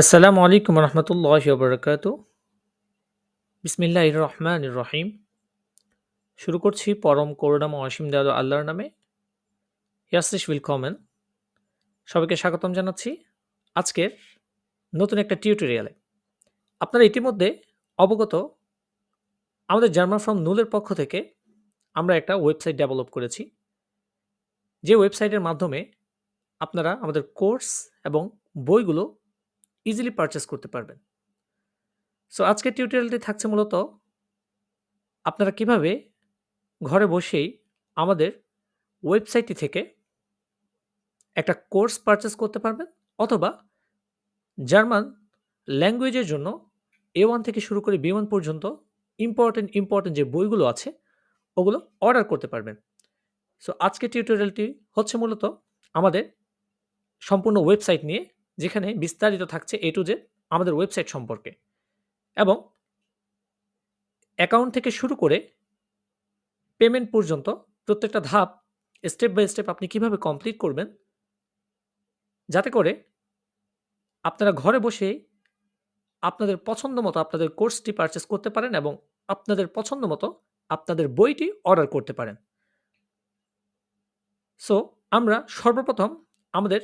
আসসালামু আলাইকুম রহমতুল্লাহি বরকাত বিসমিল্লাহ রহমান রহিম। শুরু করছি পরম করুণাম অসীম দয়ালু আল্লাহর নামে। ইয়াসিস কমেন সবাইকে স্বাগতম জানাচ্ছি আজকের নতুন একটা টিউটোরিয়ালে। আপনারা ইতিমধ্যে অবগত আমাদের জার্মান ফ্রম নুলের পক্ষ থেকে আমরা একটা ওয়েবসাইট ডেভেলপ করেছি। যে ওয়েবসাইটের মাধ্যমে আপনারা আমাদের কোর্স এবং বইগুলো ইজিলি পারচেস করতে পারবেন। সো আজকের টিউটোরিয়ালটি থাকছে মূলত আপনারা কীভাবে ঘরে বসেই আমাদের ওয়েবসাইটটি থেকে একটা কোর্স পারচেস করতে পারবেন অথবা জার্মান ল্যাঙ্গুয়েজের জন্য এ ওয়ান থেকে শুরু করে বি ওয়ান পর্যন্ত ইম্পর্টেন্ট ইম্পর্টেন্ট যে বইগুলো আছে, ওগুলো অর্ডার করতে পারবেন। সো আজকের টিউটোরিয়ালটি হচ্ছে মূলত আমাদের সম্পূর্ণ ওয়েবসাইট নিয়ে যেখানে বিস্তারিত থাকছে এ টু জেড আমাদের ওয়েবসাইট সম্পর্কে। এবং অ্যাকাউন্ট থেকে শুরু করে পেমেন্ট পর্যন্ত প্রত্যেকটা ধাপ স্টেপ বাই স্টেপ আপনি কীভাবে কমপ্লিট করবেন, যাতে করে আপনারা ঘরে বসে আপনাদের পছন্দ মতো আপনাদের কোর্সটি পারচেস করতে পারেন এবং আপনাদের পছন্দ মতো আপনাদের বইটি অর্ডার করতে পারেন। সো আমরা সর্বপ্রথম আমাদের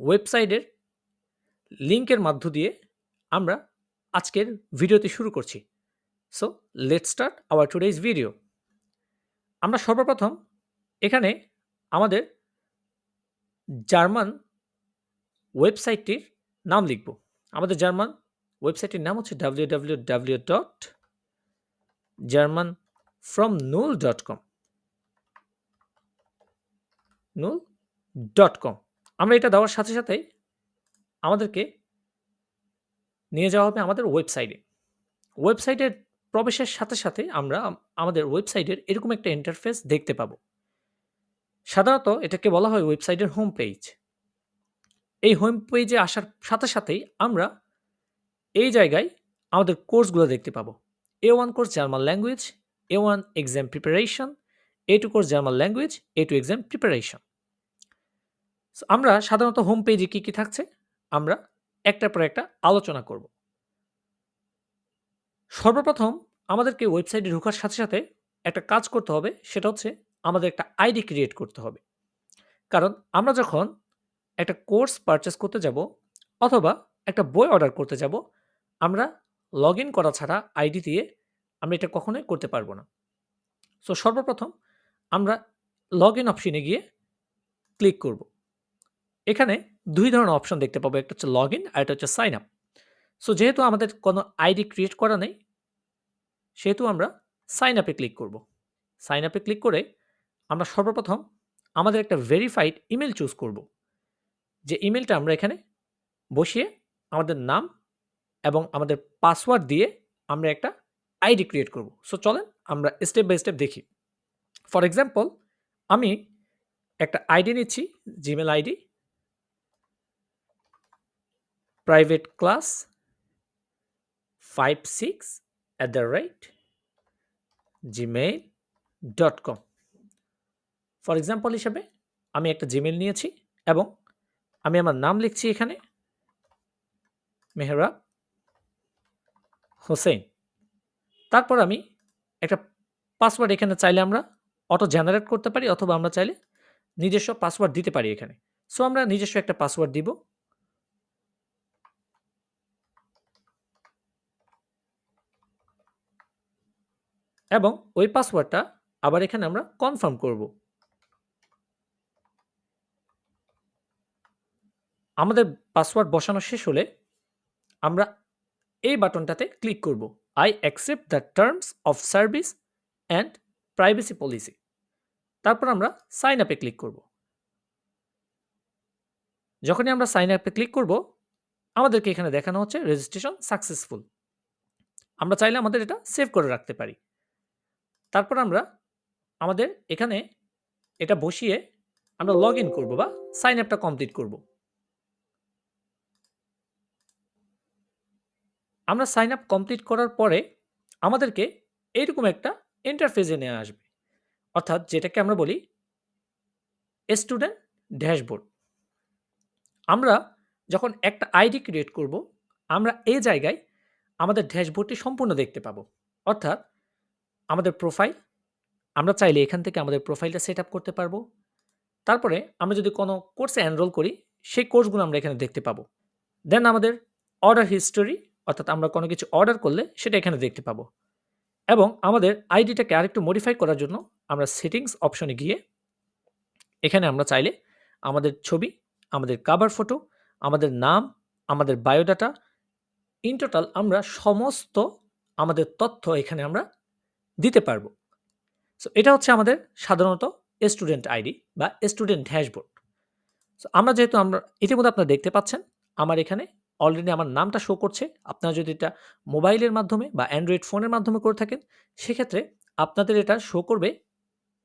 ওয়েবসাইটের লিঙ্কের মাধ্য দিয়ে আমরা আজকের ভিডিওটি শুরু করছি। So let start our today's video আমরা সর্বপ্রথম এখানে আমাদের জার্মান ওয়েবসাইটটির নাম লিখব। আমাদের জার্মান ওয়েবসাইটটির নাম হচ্ছে W W W dot German from null dot com null dot com আমরা এটা দেওয়ার সাথে সাথে আমাদেরকে নিয়ে যাওয়া হবে আমাদের ওয়েবসাইটে ওয়েবসাইটের প্রবেশের সাথে সাথে আমরা আমাদের ওয়েবসাইটের এরকম একটা ইন্টারফেস দেখতে পাবো। সাধারণত এটাকে বলা হয় ওয়েবসাইটের হোম পেজ এই হোম পেজে আসার সাথে সাথেই আমরা এই জায়গায় আমাদের কোর্সগুলো দেখতে পাবো। A one course German language A one exam preparation A two course German language A two exam preparation আমরা সাধারণত হোম পেজে কী কী থাকছে? আমরা একটার পর একটা আলোচনা করব। সর্বপ্রথম আমাদেরকে ওয়েবসাইটে ঢোকার সাথে সাথে একটা কাজ করতে হবে, সেটা হচ্ছে আমাদের একটা আইডি ক্রিয়েট করতে হবে। কারণ আমরা যখন একটা কোর্স পারচেস করতে যাব অথবা একটা বই অর্ডার করতে যাব, আমরা লগ ইন করা ছাড়া আইডি দিয়ে আমরা এটা কখনোই করতে পারব না। সো সর্বপ্রথম আমরা লগ ইন অপশনে গিয়ে ক্লিক করব। এখানে দুই ধরনের অপশন দেখতে পাবো, একটা হচ্ছে লগ ইন আর একটা হচ্ছে সাইন আপ সো যেহেতু আমাদের কোনো আইডি ক্রিয়েট করা নেই, সেহেতু আমরা সাইন আপে ক্লিক করব। সাইন আপে ক্লিক করে আমরা সর্বপ্রথম আমাদের একটা ভেরিফাইড ইমেল চুজ করব। যে ইমেলটা আমরা এখানে বসিয়ে আমাদের নাম এবং আমাদের পাসওয়ার্ড দিয়ে আমরা একটা আইডি ক্রিয়েট করব। সো চলেন আমরা স্টেপ বাই স্টেপ দেখি। ফর এক্সাম্পল আমি একটা আইডি নিচ্ছি Gmail ID private class five six at the rate Gmail dot com for example হিসাবে আমি একটা জিমেল নিয়েছি এবং আমি আমার নাম লিখছি এখানে মেহরা হোসেন। তারপর আমি একটা পাসওয়ার্ড এখানে চাইলে আমরা অটো জেনারেট করতে পারি অথবা আমরা চাইলে নিজস্ব পাসওয়ার্ড দিতে পারি এখানে। সো আমরা নিজস্ব একটা পাসওয়ার্ড দিব। এবং ওই পাসওয়ার্ডটা আবার এখানে আমরা কনফার্ম করব। আমাদের পাসওয়ার্ড বসানো শেষ হলে আমরা এই বাটনটাতে ক্লিক করব। I accept the terms of service and privacy policy তারপর আমরা সাইন আপে ক্লিক করব। যখনই আমরা সাইন আপে ক্লিক করব, আমাদেরকে এখানে দেখানো হচ্ছে রেজিস্ট্রেশন সাকসেসফুল আমরা চাইলে আমাদের এটা সেভ করে রাখতে পারি। তারপর আমরা আমাদের এখানে এটা বসিয়ে আমরা লগ ইন করব বা সাইন আপটা কমপ্লিট করব। আমরা সাইন আপ কমপ্লিট করার পরে আমাদেরকে এইরকম একটা ইন্টারফেসে নেওয়া আসবে। অর্থাৎ যেটাকে আমরা বলি স্টুডেন্ট ড্যাশবোর্ড আমরা যখন একটা আইডি ক্রিয়েট করব, আমরা এই জায়গায় আমাদের ড্যাশবোর্ডটি সম্পূর্ণ দেখতে পাবো। অর্থাৎ আমাদের প্রোফাইল, আমরা চাইলে এখান থেকে আমাদের প্রোফাইলটা সেটআপ করতে পারব। তারপরে আমরা যদি কোনো কোর্সে এনরোল করি, সেই কোর্সগুলো আমরা এখানে দেখতে পাবো। দেন আমাদের অর্ডার হিস্টোরি অর্থাৎ আমরা কোনো কিছু অর্ডার করলে সেটা এখানে দেখতে পাবো। এবং আমাদের আইডিটাকে আরেকটু মডিফাই করার জন্য আমরা সেটিংস অপশনে গিয়ে এখানে আমরা চাইলে আমাদের ছবি, আমাদের কাভার ফটো, আমাদের নাম, আমাদের বায়োডাটা ইন টোটাল আমরা সমস্ত আমাদের তথ্য এখানে আমরা দিতে পারব। সো এটা হচ্ছে আমাদের সাধারণত স্টুডেন্ট আইডি বা স্টুডেন্ট ড্যাশবোর্ড। সো আমরা যেহেতু আমরা ইতিমধ্যে আপনারা দেখতে পাচ্ছেন আমার এখানে অলরেডি আমার নামটা শো করছে। আপনারা যদি এটা মোবাইলের মাধ্যমে বা অ্যান্ড্রয়েড ফোনের মাধ্যমে করে থাকেন, সেক্ষেত্রে আপনাদের এটা শো করবে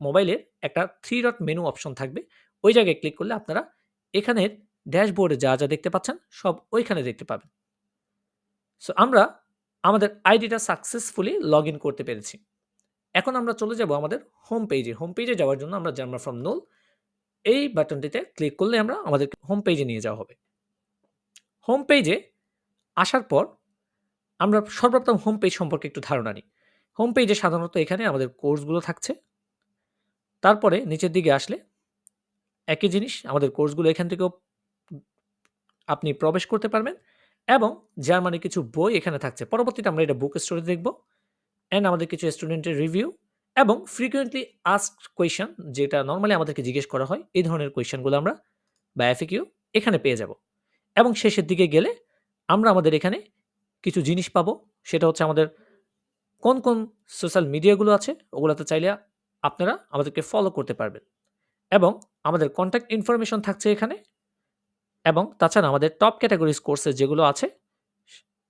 মোবাইলের একটা থ্রি ডট মেনু অপশন থাকবে। ওই জায়গায় ক্লিক করলে আপনারা এখানের ড্যাশবোর্ডে যা, যা দেখতে পাচ্ছেন সব ওইখানে দেখতে পাবেন। সো আমরা আমাদের আইডিটা সাকসেসফুলি লগইন করতে পেরেছি। এখন আমরা চলে যাব আমাদের হোম পেজে। হোম পেজে যাওয়ার জন্য আমরা জার্মান ফ্রম নুল এই বাটনটিতে ক্লিক করলে আমরা আমাদেরকে হোম পেজে নিয়ে যাওয়া হবে। হোম পেজে আসার পর আমরা সর্বপ্রথম হোম পেজ সম্পর্কে একটু ধারণা নিই। হোম পেজে সাধারণত এখানে আমাদের কোর্সগুলো থাকছে। তারপরে নিচের দিকে আসলে একই জিনিস, আমাদের কোর্সগুলো এখান থেকেও আপনি প্রবেশ করতে পারবেন এবং জার্মানির কিছু বই এখানে থাকছে। পরবর্তীতে আমরা এটা বুক স্টোরে দেখব। অ্যান্ড আমাদের কিছু স্টুডেন্টের রিভিউ এবং ফ্রিকোয়েন্টলি আস্কড কোয়েশ্চেন যেটা নর্মালি আমাদেরকে জিজ্ঞেস করা হয়, এই ধরনের কোয়েশ্চেনগুলো আমরা বা এফএকিউ এখানে পেয়ে যাব। এবং শেষের দিকে গেলে আমরা আমাদের এখানে কিছু জিনিস পাবো। সেটা হচ্ছে আমাদের কোন, কোন সোশ্যাল মিডিয়াগুলো আছে ওগুলোতে চাইলে আপনারা আমাদেরকে ফলো করতে পারবেন। এবং আমাদের কনট্যাক্ট ইনফরমেশন থাকছে এখানে। এবং তাছাড়া আমাদের টপ ক্যাটেগরিজ কোর্সে যেগুলো আছে,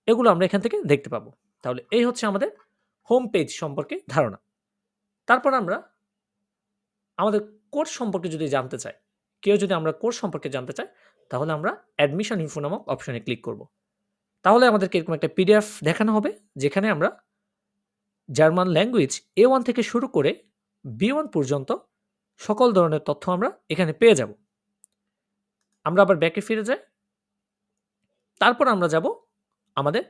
এগুলো আমরা এখান থেকে দেখতে পাবো। তাহলে এই হচ্ছে আমাদের হোম পেজ সম্পর্কে ধারণা। তারপর আমরা আমাদের কোর্স সম্পর্কে যদি জানতে চাই, কেউ যদি আমরা কোর্স সম্পর্কে জানতে চাই, তাহলে আমরা অ্যাডমিশন ইনফো নামক অপশনে ক্লিক করব। তাহলে আমাদেরকে এরকম একটা পিডিএফ দেখানো হবে যেখানে আমরা জার্মান ল্যাঙ্গুয়েজ এ ওয়ান থেকে শুরু করে বি ওয়ান পর্যন্ত সকল ধরনের তথ্য আমরা এখানে পেয়ে যাব। আমরা আবার ব্যাকে ফিরে যাই। তারপর আমরা যাব আমাদের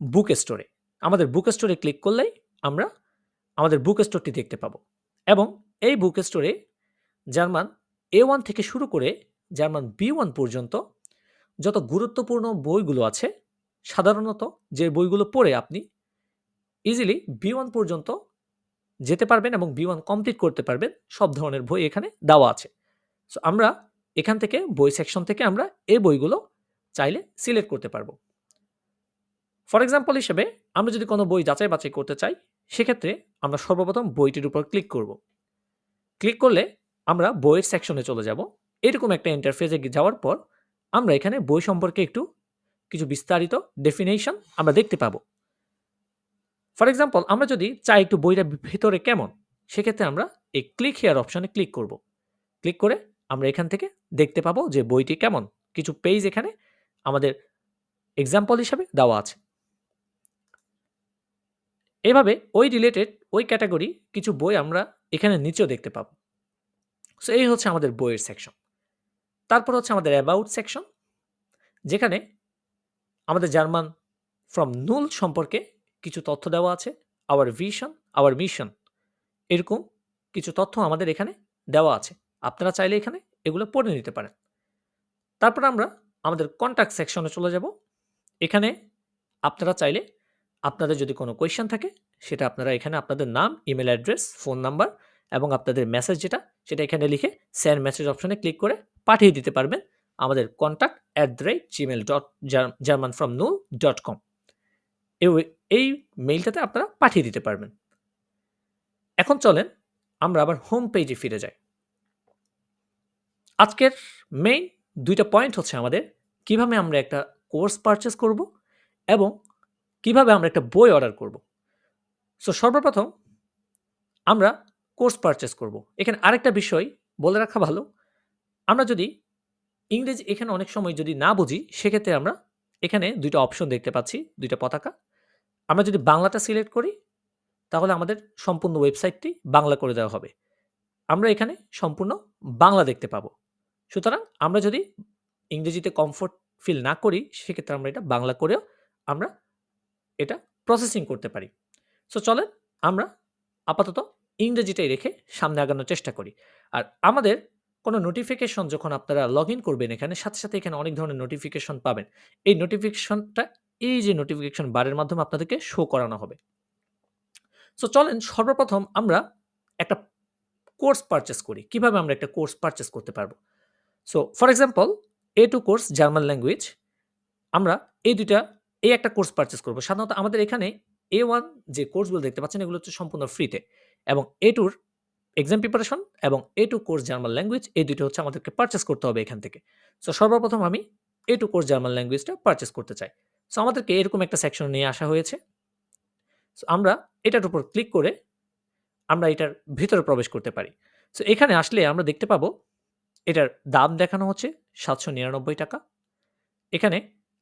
বুক স্টোরে। আমাদের বুক স্টোরে ক্লিক করলেই আমরা আমাদের বুক স্টোরটি দেখতে পাবো। এবং এই বুক স্টোরে জার্মান A1 থেকে শুরু করে জার্মান B1 পর্যন্ত যত গুরুত্বপূর্ণ বইগুলো আছে, সাধারণত যে বইগুলো পড়ে আপনি ইজিলি B1 পর্যন্ত যেতে পারবেন এবং বি ওয়ান কমপ্লিট করতে পারবেন, সব ধরনের বই এখানে দেওয়া আছে। সো আমরা এখান থেকে বই সেকশন থেকে আমরা এই বইগুলো চাইলে সিলেক্ট করতে পারব। ফর এক্সাম্পল হিসেবে আমরা যদি কোনো বই যাচাই বাছাই করতে চাই, সেক্ষেত্রে আমরা সর্বপ্রথম বইটির উপর ক্লিক করব। ক্লিক করলে আমরা বইয়ের সেকশনে চলে যাব। এরকম একটা ইন্টারফেসে যাওয়ার পর আমরা এখানে বই সম্পর্কে একটু কিছু বিস্তারিত ডেফিনেশন আমরা দেখতে পাবো। ফর এক্সাম্পল আমরা যদি চাই একটু বইটা ভেতরে কেমন, সেক্ষেত্রে আমরা এই ক্লিক হেয়ার অপশনে ক্লিক করব। ক্লিক করে আমরা এখান থেকে দেখতে পাবো যে বইটি কেমন। কিছু পেজ এখানে আমাদের এক্সাম্পল হিসাবে দেওয়া আছে। এভাবে ওই রিলেটেড ওই ক্যাটাগরি কিছু বই আমরা এখানে নিচেও দেখতে পাবো। সো এই হচ্ছে আমাদের বইয়ের সেকশন। তারপর হচ্ছে আমাদের অ্যাবাউট সেকশন যেখানে আমাদের জার্মান ফ্রম নুল সম্পর্কে কিছু তথ্য দেওয়া আছে। আওয়ার ভিশন, আওয়ার মিশন এরকম কিছু তথ্য আমাদের এখানে দেওয়া আছে। আপনারা চাইলে এখানে এগুলো পড়ে নিতে পারেন। তারপর আমরা আমাদের কনট্যাক্ট সেকশনে চলে যাব। এখানে আপনারা চাইলে আপনাদের যদি কোনো কোয়েশ্চেন থাকে, সেটা আপনারা এখানে আপনাদের নাম, ইমেল অ্যাড্রেস, ফোন নাম্বার এবং আপনাদের মেসেজ যেটা, সেটা এখানে লিখে সেন্ড মেসেজ অপশনে ক্লিক করে পাঠিয়ে দিতে পারবেন আমাদের contact at the rate Gmail dot German from null dot com এই মেইলটাতে আপনারা পাঠিয়ে দিতে পারবেন। এখন চলেন আমরা আবার হোম পেজে ফিরে যাই। আজকের মেইন দুইটা পয়েন্ট হচ্ছে আমাদের কীভাবে আমরা একটা কোর্স পারচেস করব এবং কীভাবে আমরা একটা বই অর্ডার করব। সো সর্বপ্রথম আমরা কোর্স পারচেস করব। এখানে আরেকটা বিষয় বলে রাখা ভালো। আমরা যদি ইংরেজি এখানে অনেক সময় যদি না বুঝি, সেক্ষেত্রে আমরা এখানে দুইটা অপশন দেখতে পাচ্ছি, দুইটা পতাকা। আমরা যদি বাংলাটা সিলেক্ট করি, তাহলে আমাদের সম্পূর্ণ ওয়েবসাইটটি বাংলা করে দেওয়া হবে। আমরা এখানে সম্পূর্ণ বাংলা দেখতে পাবো। সুতরাং আমরা যদি ইংরেজিতে কমফোর্ট ফিল না করি সেক্ষেত্রে আমরা এটা বাংলা করেও আমরা এটা প্রসেসিং করতে পারি। সো চলেন আমরা আপাতত ইংরেজিটাই রেখে সামনে আগানোর চেষ্টা করি। আর আমাদের কোনো নোটিফিকেশন যখন আপনারা লগ ইন করবেন এখানে, সাথে সাথে এখানে অনেক ধরনের নোটিফিকেশন পাবেন। এই নোটিফিকেশনটা এই যে নোটিফিকেশন বারের মাধ্যমে আপনাদেরকে শো করানো হবে। সো চলেন সর্বপ্রথম আমরা একটা কোর্স পারচেস করি। কীভাবে আমরা একটা কোর্স পারচেস করতে পারব? So for example A two course German language আমরা এই দুইটা এই একটা কোর্স পারচেস করব। সাধারণত আমাদের এখানে এ ওয়ান যে কোর্সগুলো দেখতে পাচ্ছেন, এগুলো হচ্ছে সম্পূর্ণ ফ্রিতে এবং এ টুর এক্সাম প্রিপারেশন এবং A two course German language এই দুটো হচ্ছে আমাদেরকে পারচেস করতে হবে এখান থেকে। সো সর্বপ্রথম আমি এ টু কোর্স জার্মান ল্যাঙ্গুয়েজটা পারচেস করতে চাই। সো আমাদেরকে এরকম একটা সেকশন নিয়ে আসা হয়েছে। সো আমরা এটার উপর ক্লিক করে আমরা এটার ভিতরে প্রবেশ করতে পারি। সো এখানে আসলে আমরা দেখতে পাবো, এটার দাম দেখানো হচ্ছে সাতশো নিরানব্বই টাকা। এখানে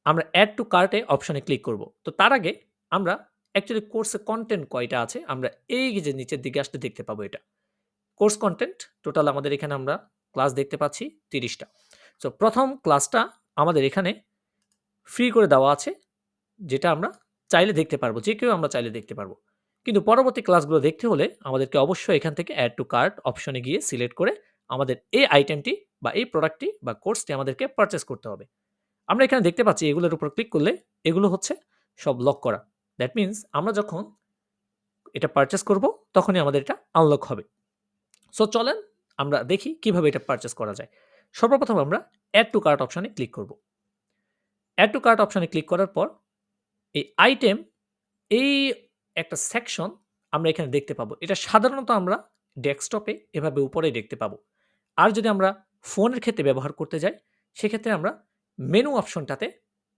আমরা অ্যাড টু কার্টে অপশনে ক্লিক করব। তো তার আগে আমরা অ্যাকচুয়ালি কোর্সে কন্টেন্ট কয়টা আছে, আমরা এই যে নিচের দিকে আসতে দেখতে পাবো এটা। কোর্স কন্টেন্ট টোটাল আমাদের এখানে আমরা ক্লাস দেখতে পাচ্ছি তিরিশটা। সো প্রথম ক্লাসটা আমাদের এখানে ফ্রি করে দেওয়া আছে, যেটা আমরা চাইলে দেখতে পারব, যে কেউ আমরা চাইলে দেখতে পারব। কিন্তু পরবর্তী ক্লাসগুলো দেখতে হলে আমাদেরকে অবশ্যই এখান থেকে অ্যাড টু কার্ট অপশনে গিয়ে সিলেক্ট করে আমাদের এই আইটেমটি বা এই প্রোডাক্টটি বা কোর্সটি আমাদেরকে পারচেস করতে হবে। আমরা এখানে দেখতে পাচ্ছি এগুলোর উপর ক্লিক করলে এগুলো হচ্ছে সব লক করা। দ্যাট মিন্স আমরা যখন এটা পারচেস করব, তখনই আমাদের এটা আনলক হবে। সো চলেন আমরা দেখি কীভাবে এটা পারচেস করা যায়। সর্বপ্রথম আমরা অ্যাড টু কার্ট অপশানে ক্লিক করব। অ্যাড টু কার্ট অপশানে ক্লিক করার পর এই আইটেম এই একটা সেকশন আমরা এখানে দেখতে পাবো। এটা সাধারণত আমরা ডেস্কটপে এভাবে উপরেই দেখতে পাবো। আর যদি আমরা ফোনের ক্ষেত্রে ব্যবহার করতে যাই, সেক্ষেত্রে আমরা মেনু অপশনটাতে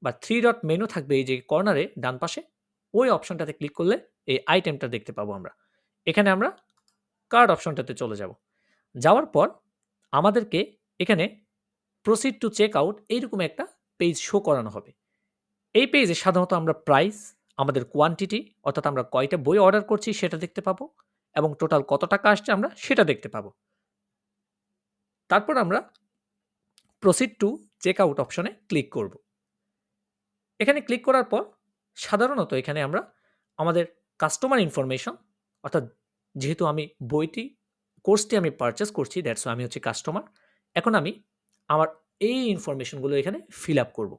বা থ্রি ডট মেনু থাকবে এই যে কর্নারে ডান পাশে, ওই অপশনটাতে ক্লিক করলে এই আইটেমটা দেখতে পাবো আমরা। এখানে আমরা কার্ড অপশনটাতে চলে যাব। যাওয়ার পর আমাদেরকে এখানে প্রসিড টু চেক আউট এইরকম একটা পেজ শো করানো হবে। এই পেজে সাধারণত আমরা প্রাইস আমাদের কোয়ান্টিটি অর্থাৎ আমরা কয়টা বই অর্ডার করছি সেটা দেখতে পাবো এবং টোটাল কত টাকা আসছে আমরা সেটা দেখতে পাবো। তারপর আমরা প্রসিড টু চেক আউট অপশনে ক্লিক করব। এখানে ক্লিক করার পর সাধারণত এখানে আমরা আমাদের কাস্টমার ইনফরমেশন অর্থাৎ যেহেতু আমি বইটি কোর্সটি আমি পারচেস করছি দ্যাটস আমি হচ্ছে কাস্টমার এখন আমি আমার এই ইনফরমেশনগুলো এখানে ফিল আপ করব।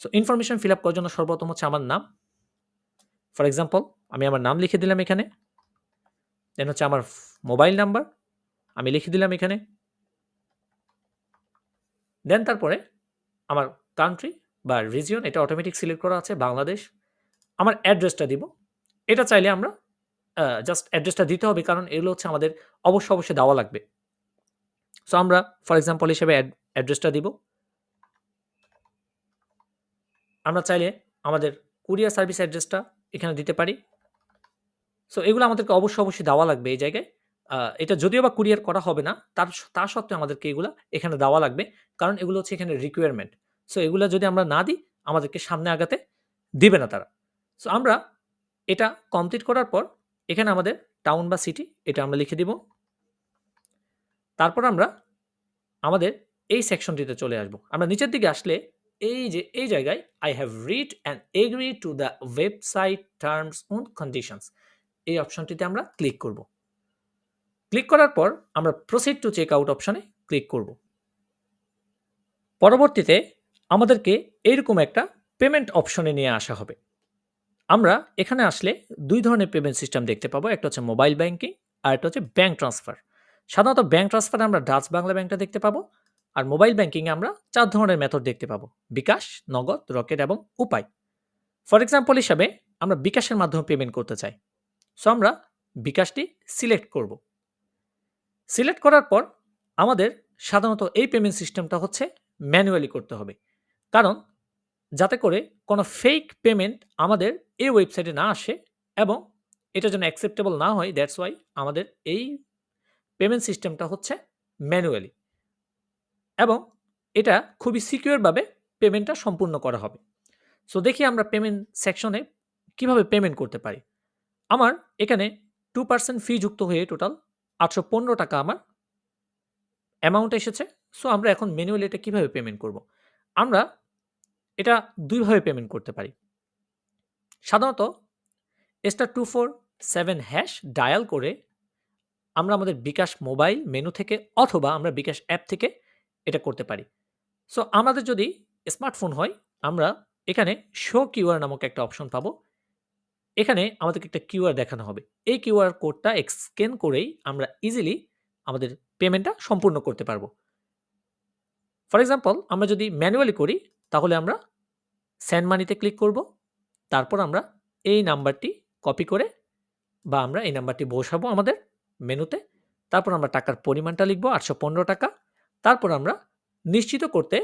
সো ইনফরমেশন ফিল আপ করার জন্য সর্বপ্রথম হচ্ছে আমার নাম। ফর এক্সাম্পল আমি আমার নাম লিখে দিলাম এখানে। দেন হচ্ছে আমার মোবাইল নাম্বার আমি লিখে দিলাম এখানে। দেন তারপরে আমার কান্ট্রি বা রিজিয়ন এটা অটোমেটিক সিলেক্ট করা আছে, বাংলাদেশ। আমার অ্যাড্রেসটা দিব। এটা চাইলে আমরা জাস্ট অ্যাড্রেসটা দিতে হবে, কারণ এগুলো হচ্ছে আমাদের অবশ্যই অবশ্যই দেওয়া লাগবে। সো আমরা ফর এক্সাম্পল হিসেবে অ্যাড্রেসটা দিব। আমরা চাইলে আমাদের কুরিয়ার সার্ভিস অ্যাড্রেসটা এখানে দিতে পারি। সো এগুলো আমাদেরকে অবশ্যই অবশ্যই দেওয়া লাগবে এই জায়গায়। এটা যদিও বা কুরিয়ার করা হবে না, তার তা সত্ত্বেও আমাদেরকে এগুলো এখানে দেওয়া লাগবে। কারণ এগুলো হচ্ছে এখানে রিকোয়ারমেন্ট সো এগুলো যদি আমরা না দিই, আমাদেরকে সামনে আগাতে দিবে না তারা। সো আমরা এটা কমপ্লিট করার পর এখানে আমাদের টাউন বা সিটি এটা আমরা লিখে দিব। তারপর আমরা আমাদের এই সেকশনটিতে চলে আসব। আমরা নিচের দিকে আসলে এই যে, এই জায়গায় I have read and agree to the website terms and conditions এই অপশনটিতে আমরা ক্লিক করব। ক্লিক করার পর আমরা প্রসিড টু চেক আউট অপশানে ক্লিক করব। পরবর্তীতে আমাদেরকে এইরকম একটা পেমেন্ট অপশনে নিয়ে আসা হবে। আমরা এখানে আসলে দুই ধরনের পেমেন্ট সিস্টেম দেখতে পাবো, একটা হচ্ছে মোবাইল ব্যাংকিং আর একটা হচ্ছে ব্যাঙ্ক ট্রান্সফার সাধারণত ব্যাঙ্ক ট্রান্সফারে আমরা ডাচ বাংলা ব্যাংকটা দেখতে পাবো আর মোবাইল ব্যাংকিংয়ে আমরা চার ধরনের মেথড দেখতে পাবো, বিকাশ, নগদ, রকেট এবং উপায়। ফর এক্সাম্পল হিসাবে আমরা বিকাশের মাধ্যমে পেমেন্ট করতে চাই। সো আমরা বিকাশটি সিলেক্ট করব। সিলেক্ট করার পর আমাদের সাধারণত এই পেমেন্ট সিস্টেমটা হচ্ছে ম্যানুয়ালি করতে হবে। কারণ যাতে করে কোনো ফেক পেমেন্ট আমাদের এই ওয়েবসাইটে না আসে এবং এটা যেন অ্যাকসেপ্টেবল না হয় দ্যাটস ওয়াই আমাদের এই পেমেন্ট সিস্টেমটা হচ্ছে ম্যানুয়ালি। এবং এটা খুবই সিকিউরভাবে পেমেন্টটা সম্পূর্ণ করা হবে। সো দেখি আমরা পেমেন্ট সেকশনে কীভাবে পেমেন্ট করতে পারি। আমার এখানে টু পার্সেন্ট ফি যুক্ত হয়ে টোটাল আটশো পনেরো টাকা আমার অ্যামাউন্ট এসেছে। সো আমরা এখন ম্যানুয়ালি এটা কীভাবে পেমেন্ট করব? আমরা এটা দুইভাবে পেমেন্ট করতে পারি। সাধারণত star two four seven hash dial করে আমরা আমাদের বিকাশ মোবাইল মেনু থেকে অথবা আমরা বিকাশ অ্যাপ থেকে এটা করতে পারি। সো আমাদের যদি স্মার্টফোন হয়, আমরা এখানে শো কিউআর নামক একটা অপশন পাবো। এখানে আমাদেরকে একটা কিউআর দেখানো হবে। এই কিউআর কোডটা স্ক্যান করেই আমরা ইজিলি আমাদের পেমেন্টটা সম্পূর্ণ করতে পারব। ফর এক্সাম্পল আমরা যদি ম্যানুয়ালি করি, তাহলে আমরা স্যান্ড মানিতে ক্লিক করব। তারপর আমরা এই নাম্বারটি কপি করে বা আমরা এই নাম্বারটি বসাবো আমাদের মেনুতে। তারপর আমরা টাকার পরিমাণটা লিখব, আটশো পনেরো টাকা। তারপর আমরা নিশ্চিত করতে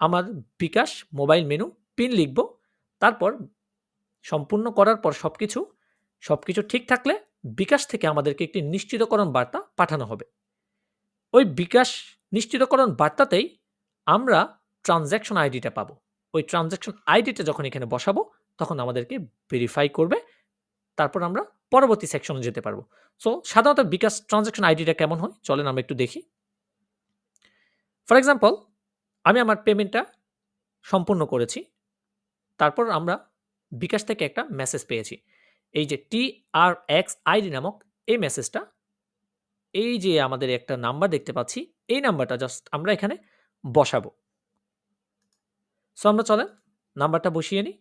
আমার বিকাশ মোবাইল মেনু পিন লিখব। তারপর সম্পূর্ণ করার পর সব কিছু সব কিছু ঠিক থাকলে বিকাশ থেকে আমাদেরকে একটি নিশ্চিতকরণ বার্তা পাঠানো হবে। ওই বিকাশ নিশ্চিতকরণ বার্তাতেই আমরা ট্রানজ্যাকশন আইডিটা পাবো। ওই ট্রানজ্যাকশন আইডিটা যখন এখানে বসাবো, তখন আমাদেরকে ভেরিফাই করবে, তারপর আমরা পরবর্তী সেকশনে যেতে পারব। সো সাধারণত বিকাশ ট্রানজ্যাকশন আইডিটা কেমন হয়? চলেন আমরা একটু দেখি। ফর এক্সাম্পল আমি আমার পেমেন্টটা সম্পূর্ণ করেছি। তারপর আমরা বিকাশ থেকে একটা মেসেজ পেয়েছি। এই যে টি আর এক্স আইডি নামক এই মেসেজটা এই যে আমাদের একটা নাম্বার দেখতে পাচ্ছি, এই নাম্বারটা জাস্ট আমরা এখানে বসাবো। সো আমরা চলেন নাম্বারটা বসিয়ে নিই।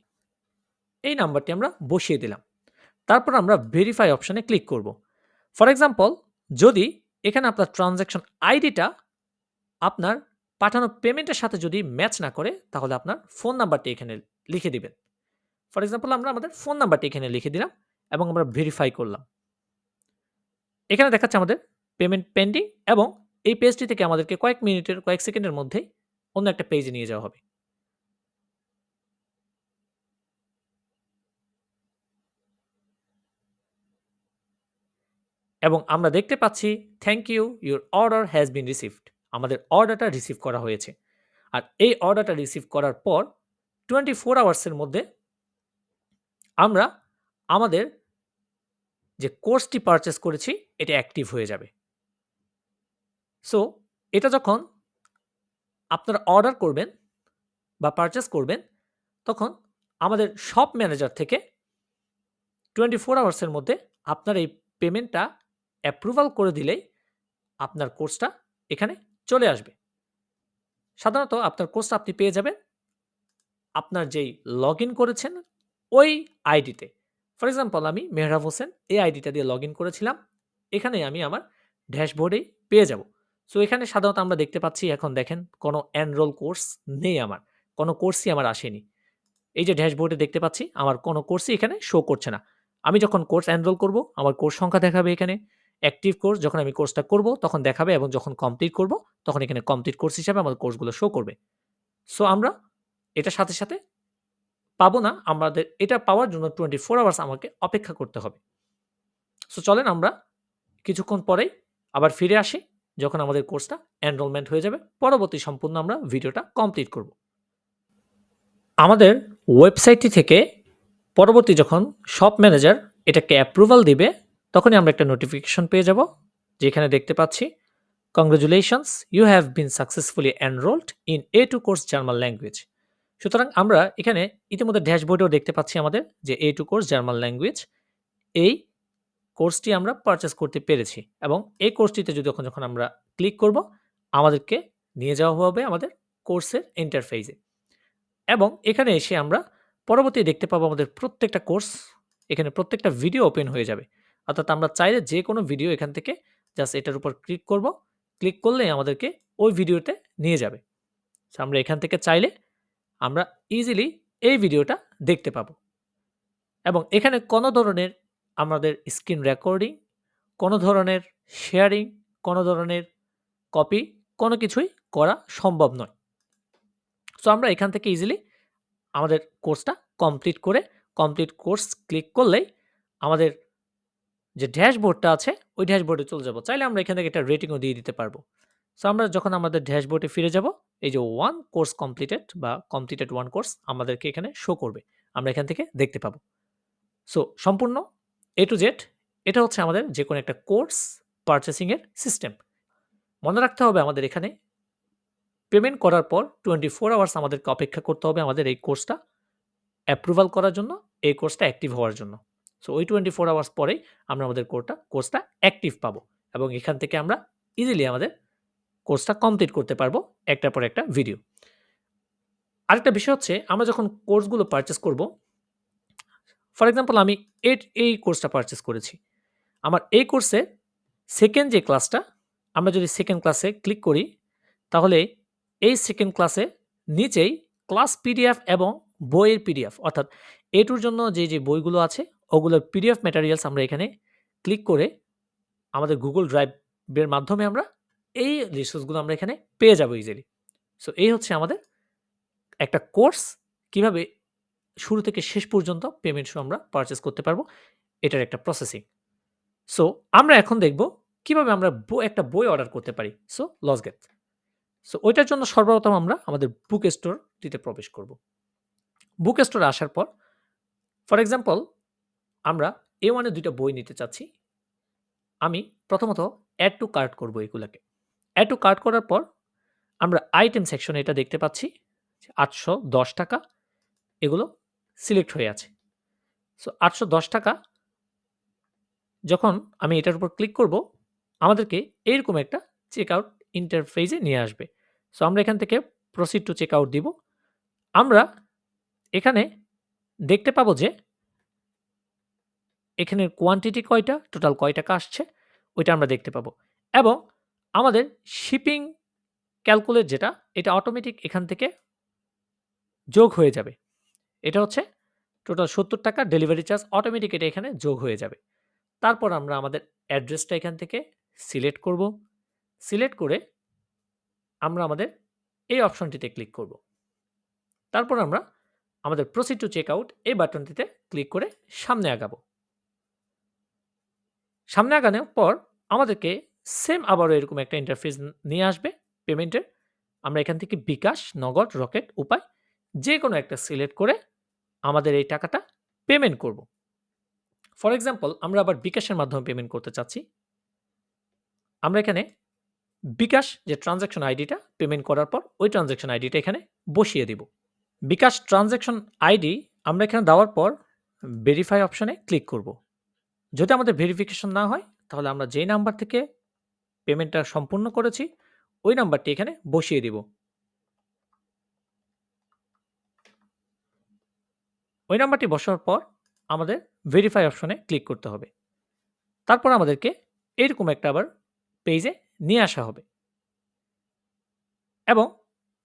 এই নাম্বারটি আমরা বসিয়ে দিলাম। তারপর আমরা ভেরিফাই অপশানে ক্লিক করব। ফর এক্সাম্পল যদি এখানে আপনার ট্রানজ্যাকশন আইডিটা আপনার পাঠানো পেমেন্টের সাথে যদি ম্যাচ না করে, তাহলে আপনার ফোন নাম্বারটি এখানে লিখে দিবেন। ফর এক্সাম্পল আমরা আমাদের ফোন নাম্বারটি এখানে লিখে দিলাম এবং আমরা ভেরিফাই করলাম। এখানে দেখাচ্ছে আমাদের পেমেন্ট পেন্ডিং এবং এই পেজটি থেকে আমাদেরকে কয়েক মিনিটের, কয়েক সেকেন্ডের মধ্যেই অন্য একটা পেজে নিয়ে যাওয়া হবে। এবং আমরা দেখতে পাচ্ছি thank you your order has been received আমাদের অর্ডারটা রিসিভ করা হয়েছে। আর এই অর্ডারটা রিসিভ করার পর টোয়েন্টি ফোর আওয়ার্সের মধ্যে আমরা আমাদের যে কোর্সটি পারচেস করেছি, এটা অ্যাক্টিভ হয়ে যাবে। সো এটা যখন আপনারা অর্ডার করবেন বা পারচেস করবেন, তখন আমাদের শপ ম্যানেজার থেকে টোয়েন্টি ফোর আওয়ার্সের মধ্যে আপনার এই পেমেন্টটা অ্যাপ্রুভাল করে দিলেই আপনার কোর্সটা এখানে চলে আসবে। সাধারণত আপনার কোর্সটা আপনি পেয়ে যাবেন। আপনার যেই লগ করেছেন ওই আইডিতে। ফর এক্সাম্পল আমি মেহরাব হোসেন এই আইডিটা দিয়ে লগ ইন করেছিলাম। এখানে আমি আমার ড্যাশবোর্ডেই পেয়ে যাব। সো এখানে সাধারণত আমরা দেখতে পাচ্ছি, এখন দেখেন, কোনো অ্যানরোল কোর্স নেই আমার। কোনো কোর্সই আমার আসেনি। এই যে ড্যাশবোর্ডে দেখতে পাচ্ছি, আমার কোনো কোর্সই এখানে শো করছে না। আমি যখন কোর্স অ্যানরোল করব, আমার কোর্স সংখ্যা দেখাবে এখানে। অ্যাক্টিভ কোর্স যখন আমি কোর্সটা করব, তখন দেখাবে এবং যখন কমপ্লিট করব, তখন এখানে কমপ্লিট কোর্স হিসাবে আমার কোর্সগুলো শো করবে। সো আমরা এটার সাথে সাথে পাবো না, আমাদের এটা পাওয়ার জন্য টোয়েন্টি ফোর আওয়ার্স আমাকে অপেক্ষা করতে হবে। সো চলেন আমরা কিছুক্ষণ পরেই আবার ফিরে আসি, যখন আমাদের কোর্সটা এনরোলমেন্ট হয়ে যাবে। পরবর্তী সম্পূর্ণ আমরা ভিডিওটা কমপ্লিট করব। আমাদের ওয়েবসাইটটি থেকে পরবর্তী যখন শপ ম্যানেজার এটাকে অ্যাপ্রুভাল দিবে, তখনই আমরা একটা নোটিফিকেশন পেয়ে যাব, যেখানে দেখতে পাচ্ছি congratulations you have been successfully enrolled in A two course German language সুতরাং আমরা এখানে ইতিমধ্যে ড্যাশবোর্ডেও দেখতে পাচ্ছি আমাদের যে A two course German language এই কোর্সটি আমরা পারচেস করতে পেরেছি এবং এই কোর্সটিতে যদি যখন যখন আমরা ক্লিক করব, আমাদেরকে নিয়ে যাওয়া হবে আমাদের কোর্সের ইন্টারফেসে এবং এখানে এসে আমরা পরবর্তী দেখতে পাবো আমাদের প্রত্যেকটা কোর্স এখানে প্রত্যেকটা ভিডিও ওপেন হয়ে যাবে। অর্থাৎ আমরা চাইলে যে কোনো ভিডিও এখান থেকে জাস্ট এটার উপর ক্লিক করব ক্লিক করলে আমাদেরকে ওই ভিডিওতে নিয়ে যাবে। আমরা এখান থেকে চাইলে আমরা ইজিলি এই ভিডিওটা দেখতে পাবো। এবং এখানে কোনো ধরনের আমাদের স্ক্রিন রেকর্ডিং কোনো ধরনের শেয়ারিং কোনো ধরনের কপি কোনো কিছুই করা সম্ভব নয়। সো আমরা এখান থেকে ইজিলি আমাদের কোর্সটা কমপ্লিট করে কমপ্লিট কোর্স ক্লিক করলেই আমাদের যে ড্যাশবোর্ডটা আছে, ওই ড্যাশবোর্ডে চলে যাব। চাইলে আমরা এখান থেকে একটা রেটিংও দিয়ে দিতে পারব। সো আমরা যখন আমাদের ড্যাশবোর্ডে ফিরে যাব এই যে ওয়ান কোর্স কমপ্লিটেড বা কমপ্লিটেড ওয়ান কোর্স আমাদেরকে এখানে শো করবে। আমরা এখান থেকে দেখতে পাবো। সো সম্পূর্ণ এ টু জেড এটা হচ্ছে আমাদের যে কোনো একটা কোর্স পারচেসিংয়ের সিস্টেম মনে রাখতে হবে আমাদের এখানে পেমেন্ট করার পর 24 আওয়ার্স আমাদেরকে অপেক্ষা করতে হবে আমাদের এই কোর্সটা অ্যাপ্রুভাল করার জন্য, এই কোর্সটা অ্যাক্টিভ হওয়ার জন্য। সো ওই 24 আওয়ার্স পরেই আমরা আমাদের কোরটা কোর্সটা অ্যাক্টিভ পাবো। এবং এখান থেকে আমরা ইজিলি আমাদের কোর্সটা কমপ্লিট করতে পারব একটার পর একটা ভিডিও। আরেকটা বিষয় হচ্ছে আমরা যখন কোর্সগুলো পারচেজ করব ফর এক্সাম্পল আমি এট এই কোর্সটা পারচেজ করেছি। আমার এই কোর্সে সেকেন্ড যে ক্লাসটা আমরা যদি সেকেন্ড ক্লাসে ক্লিক করি তাহলে এই সেকেন্ড ক্লাসে নিচেই ক্লাস পিডিএফ এবং বইয়ের পিডিএফ অর্থাৎ এটুর জন্য যে, যে বইগুলো আছে ওগুলোর পিডিএফ ম্যাটেরিয়ালস আমরা এখানে ক্লিক করে আমাদের গুগল ড্রাইভের মাধ্যমে আমরা এই রিসোর্সগুলো আমরা এখানে পেয়ে যাব ইজিলি। সো এই হচ্ছে আমাদের একটা কোর্স কীভাবে শুরু থেকে শেষ পর্যন্ত পেমেন্ট সহ আমরা পারচেজ করতে পারব, এটার একটা প্রসেসিং। সো আমরা এখন দেখব কীভাবে আমরা একটা বই অর্ডার করতে পারি। So loss gate. সো ওইটার জন্য সর্বপ্রথম আমরা আমাদের বুক স্টোরটিতে প্রবেশ করব। বুক স্টোরে আসার পর ফর এক্সাম্পল আমরা এ ওয়ানে দুইটা বই নিতে চাচ্ছি। আমি প্রথমত অ্যাড টু কার্ট করব এগুলাকে। অ্যাড টু কার্ট করার পর আমরা আইটেম সেকশনে এটা দেখতে পাচ্ছি ৳৮১০ এগুলো সিলেক্ট হয়ে আছে। সো ৳৮১০ যখন আমি এটার উপর ক্লিক করব, আমাদেরকে এরকম একটা চেকআউট ইন্টারফেসে নিয়ে আসবে। সো আমরা এখান থেকে প্রসিড টু চেকআউট দিব। আমরা এখানে দেখতে পাবো যে এখানের কোয়ান্টিটি কয়টা, টোটাল কয় টাকা আসছে ওইটা আমরা দেখতে পাবো। এবং আমাদের শিপিং ক্যালকুলেট যেটা, এটা অটোমেটিক এখান থেকে যোগ হয়ে যাবে। এটা হচ্ছে টোটাল ৳৭০ ডেলিভারি চার্জ অটোমেটিক এটা এখানে যোগ হয়ে যাবে। তারপর আমরা আমাদের অ্যাড্রেসটা এখান থেকে সিলেক্ট করব। সিলেক্ট করে আমরা আমাদের এই অপশনটিতে ক্লিক করব। তারপর আমরা আমাদের প্রসিড টু চেক আউট এই বাটনটিতে ক্লিক করে সামনে আগাবো। সামনে আগানোর পর আমাদেরকে সেম আবারও এরকম একটা ইন্টারফেস নিয়ে আসবে পেমেন্টের। আমরা এখান থেকে বিকাশ, নগদ, রকেট, উপায় যে কোনো একটা সিলেক্ট করে আমাদের এই টাকাটা পেমেন্ট করব। ফর এক্সাম্পল আমরা আবার বিকাশের মাধ্যমে পেমেন্ট করতে চাচ্ছি। আমরা এখানে বিকাশ যে ট্রানজ্যাকশন আইডিটা পেমেন্ট করার পর ওই ট্রানজ্যাকশন আইডিটা এখানে বসিয়ে দিব। বিকাশ ট্রান্সেকশন আইডি আমরা এখানে দেওয়ার পর ভেরিফাই অপশনে ক্লিক করব। যদি আমাদের ভেরিফিকেশন না হয় তাহলে আমরা যেই নাম্বার থেকে পেমেন্টটা সম্পূর্ণ করেছি, ওই নাম্বারটি এখানে বসিয়ে দিব। ওই নাম্বারটি বসার পর আমাদের ভেরিফাই অপশনে ক্লিক করতে হবে। তারপর আমাদেরকে এরকম একটা আবার পেজে নিয়ে আসা হবে। এবং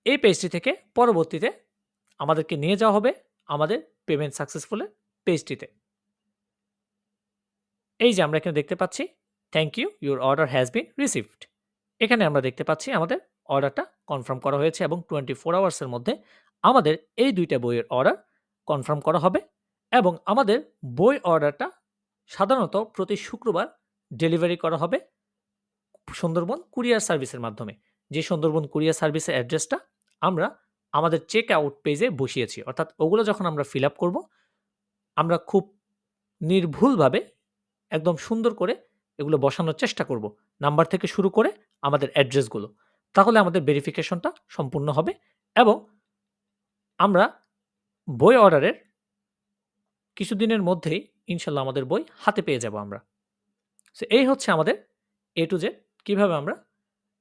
এই পেজটি থেকে পরবর্তীতে আমাদেরকে নিয়ে যাওয়া হবে আমাদের পেমেন্ট সাকসেসফুলের পেজটিতে। এই যে আমরা এখানে দেখতে পাচ্ছি thank you your order has been received. এখানে আমরা দেখতে পাচ্ছি আমাদের অর্ডারটা কনফার্ম করা হয়েছে এবং 24 আওয়ার্সের মধ্যে আমাদের এই দুইটা বইয়ের অর্ডার কনফার্ম করা হবে এবং আমাদের বই অর্ডারটা সাধারণত প্রতি শুক্রবার ডেলিভারি করা হবে সুন্দরবন কুরিয়ার সার্ভিসের মাধ্যমে। যে সুন্দরবন কুরিয়ার সার্ভিসের অ্যাড্রেসটা আমরা আমাদের চেক আউট পেজে বসিয়েছি। অর্থাৎ ওগুলো যখন আমরা ফিল আপ করব, আমরা খুব নির্ভুলভাবে একদম সুন্দর করে এগুলো বসানোর চেষ্টা করব। নাম্বার থেকে শুরু করে আমাদের অ্যাড্রেসগুলো। তাহলে আমাদের ভেরিফিকেশনটা সম্পূর্ণ হবে এবং আমরা বই অর্ডারের কিছুদিনের মধ্যেই ইনশাল্লাহ আমাদের বই হাতে পেয়ে যাব আমরা। সো এই হচ্ছে আমাদের এ টু জেড কীভাবে আমরা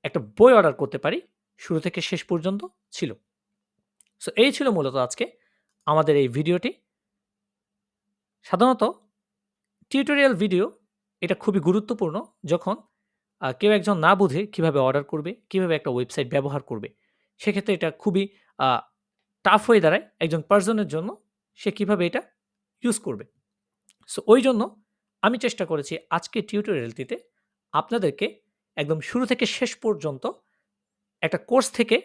একটা বই অর্ডার করতে পারি, শুরু থেকে শেষ পর্যন্ত ছিল। সো এই ছিল মূলত আজকে আমাদের এই ভিডিওটি। সাধারণত টিউটোরিয়াল ভিডিও এটা খুবই গুরুত্বপূর্ণ যখন কেউ একজন না বুঝে কীভাবে অর্ডার করবে, কীভাবে একটা ওয়েবসাইট ব্যবহার করবে। সেক্ষেত্রে এটা খুবই টাফ হয়ে দাঁড়ায় একজন পারসনের জন্য সে কীভাবে এটা ইউজ করবে। সো ওই জন্য আমি চেষ্টা করেছি আজকের টিউটোরিয়ালটিতে আপনাদেরকে একদম শুরু থেকে শেষ পর্যন্ত একটা কোর্স থেকে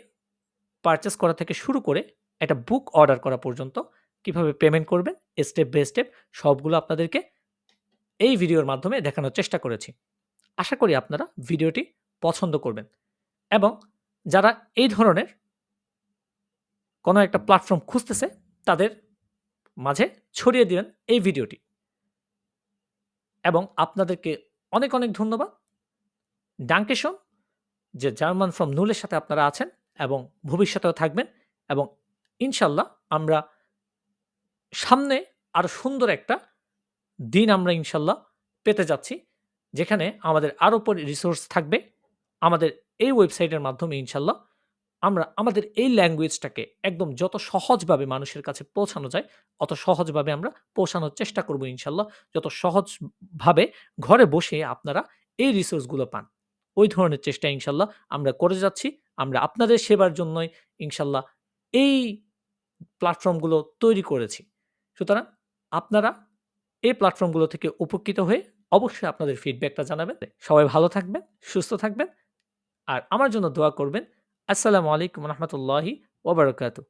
পারচেজ করা থেকে শুরু করে একটা বুক অর্ডার করা পর্যন্ত কীভাবে পেমেন্ট করবেন স্টেপ বাই স্টেপ সবগুলো আপনাদেরকে এই ভিডিওর মাধ্যমে দেখানোর চেষ্টা করেছি। আশা করি আপনারা ভিডিওটি পছন্দ করবেন এবং যারা এই ধরনের কোনো একটা প্ল্যাটফর্ম খুঁজতেছে তাদের মাঝে ছড়িয়ে দিবেন এই ভিডিওটি। এবং আপনাদেরকে অনেক, অনেক ধন্যবাদ। ডাঙ্কেশন যে জার্মান ফ্রম নুলের সাথে আপনারা আছেন এবং ভবিষ্যতেও থাকবেন এবং ইনশাল্লাহ আমরা সামনে আরও সুন্দর একটা দিন আমরা ইনশাল্লাহ পেতে যাচ্ছি, যেখানে আমাদের আরও পরি রিসোর্স থাকবে। আমাদের এই ওয়েবসাইটের মাধ্যমে ইনশাল্লাহ আমরা, আমাদের এই ল্যাঙ্গুয়েজটাকে একদম যত সহজভাবে মানুষের কাছে পৌঁছানো যায়, অত সহজভাবে আমরা পৌঁছানোর চেষ্টা করব ইনশাল্লাহ। যত সহজভাবে ঘরে বসে আপনারা এই রিসোর্সগুলো পান। ওই ধরনের চেষ্টা ইনশাল্লাহ আমরা করে যাচ্ছি। আমরা আপনাদের সেবার জন্যই ইনশাল্লাহ এই প্ল্যাটফর্মগুলো তৈরি করেছি। সুতরাং আপনারা এই প্ল্যাটফর্মগুলো থেকে উপকৃত হয়ে অবশ্যই আপনাদের ফিডব্যাকটা জানাবেন। সবাই ভালো থাকবেন, সুস্থ থাকবেন, আর আমার জন্য দোয়া করবেন। আসসালামু আলাইকুম রহমতুল্লাহি ওবরাকাতু